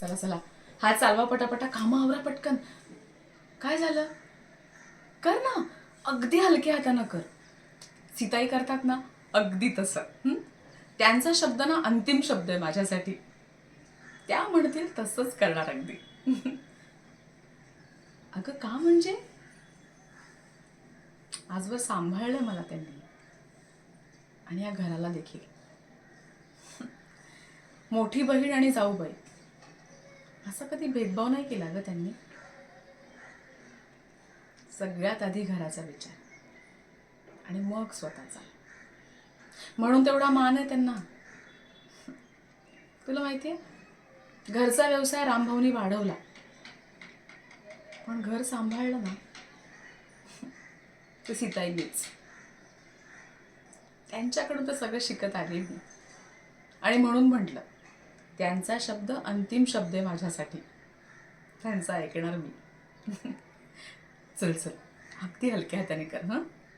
चला चला. हा चालवा पटापटा कामा आवरा पटकन. काय झालं? कर ना. अगदी हलक्या हातानं कर. सीताई करतात ना अगदी तसं. त्यांचा शब्द ना अंतिम शब्द आहे माझ्यासाठी. त्या म्हणतील तसंच करणार अगदी. अगं का म्हणजे? आजवर सांभाळलं मला त्यांनी. आणि या घराला देखील. मोठी बहीण आणि जाऊबाई. असा कधी भेदभाव नाही केला ग त्यांनी? सगळ्यात आधी घराचा विचार. आणि मग स्वतःचा. म्हणून तेवढा मान आहे त्यांना. तुला माहिती आहे? घरचा व्यवसाय रामभाऊनी वाढवला. पण घर सांभाळलं ना. ते सीताईनीच. त्यांच्याकडून तर सगळं शिकत आले मी. आणि म्हणून म्हटलं त्यांचा शब्द अंतिम शब्द आहे माझ्यासाठी. त्यांचा ऐकणार मी. चल चल. अगदी हलक्या हाताने कर हां.